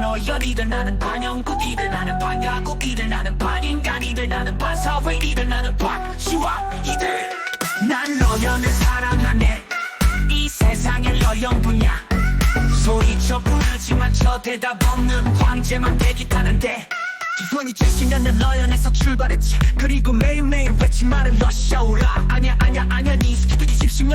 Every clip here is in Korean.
로열이들 나는 반영국이들 나는 반야국이들 나는 반인간이들 나는 반사회이들 나는 반시와이들. 난 너연을 사랑하네 이 세상의 너연뿐이야 소리쳐 부르지만 저 대답 없는 황제만 대기 타는데. 기분이 70년대 너연에서 출발했지. 그리고 매일매일 외치말은 러시아오라. 아냐 아냐 아냐 니 스키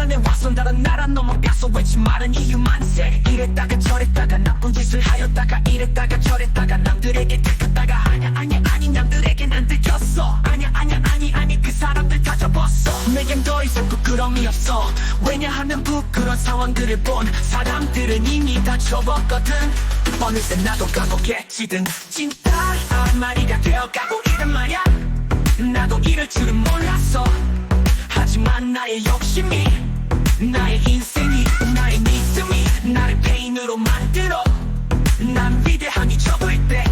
70년에 와서 다른 나라 넘어가서 외치 말은 이유 만세. 이랬다가 저랬다가 나쁜 짓을 하였다가 이랬다가 저랬다가 남들에게 들켰다가 아냐 아냐 아니 남들에겐 안 들켰어. 아냐 아냐 아니 아니 그 사람들 다 접었어. 내겐 더 이상 부끄러움이 없어. 왜냐하면 부끄러운 상황들을 본 사람들은 이미 다 접었거든. 어느새 나도 가보겠지든. 진짜 한 마리가 되어가고 있단 말야. 나도 이럴 줄은 몰랐어. 하지만 나의 욕심이 나의 인생이 나의 믿음이 나를 페인으로 만들어. 난 위대함이 접을 때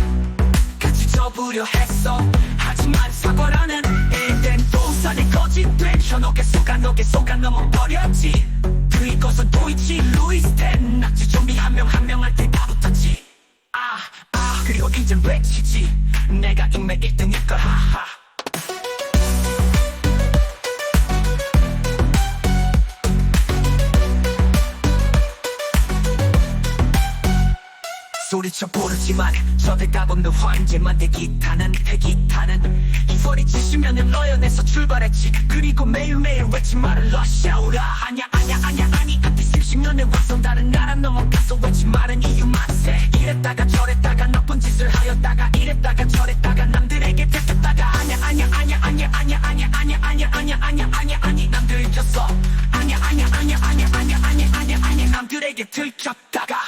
같이 접으려 했어. 하지만 사과라는 에덴 동산의 거짓된 현혹에 속아 녹에 속아 넘어버렸지. 그리고서 도이치 루이스텐 낙지 좀비 한 명 한 명한테 다 붙었지. 아, 아, 그리고 이제 외치지. 내가 인맥 1등일 걸 하하 소리쳐 부르지만 저 대답 없는 환제만 대기타는 대기타는 이 소리 치시면은 러연에서 출발했지 그리고 매일매일 외치말은 러시아오라 아냐 아냐 아냐 아니 앞에 10년에 와서 다른 나라 넘어가서 외치말은 이유 만세 이랬다가 저랬다가 나쁜 짓을 하였다가 이랬다가 저랬다가 남들에게 들켰다가 아냐 아냐 아냐 아냐 아냐 아냐 아냐 아냐 아냐 아냐 아냐 아니 남들 졌어 아냐 아냐 아냐 아냐 아냐 아냐 아냐 남들에게 들켰다가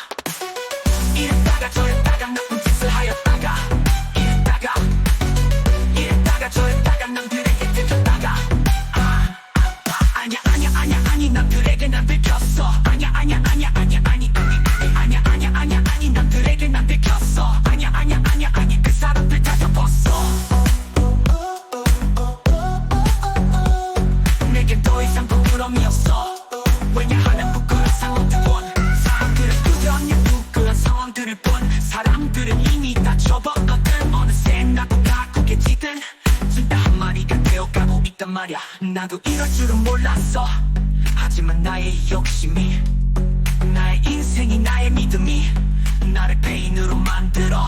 사람들은 이미 다 접었거든 어느새 나도 가고겠지든 진짜 한 마리가 되어가고 있단 말야. 나도 이럴 줄은 몰랐어. 하지만 나의 욕심이 나의 인생이 나의 믿음이 나를 페인으로 만들어.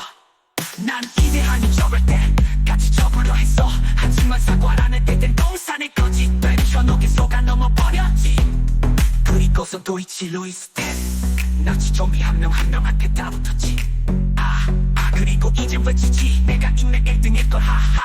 난 이대한이 접을 때 같이 접으려 했어. 하지만 사과라는 때된 동산의 거짓된 현혹에 속아 넘어버렸지. 그리고선 도이치 루이스텐 나치 좀비 한 명 한 명한테 다 붙었지 Bye.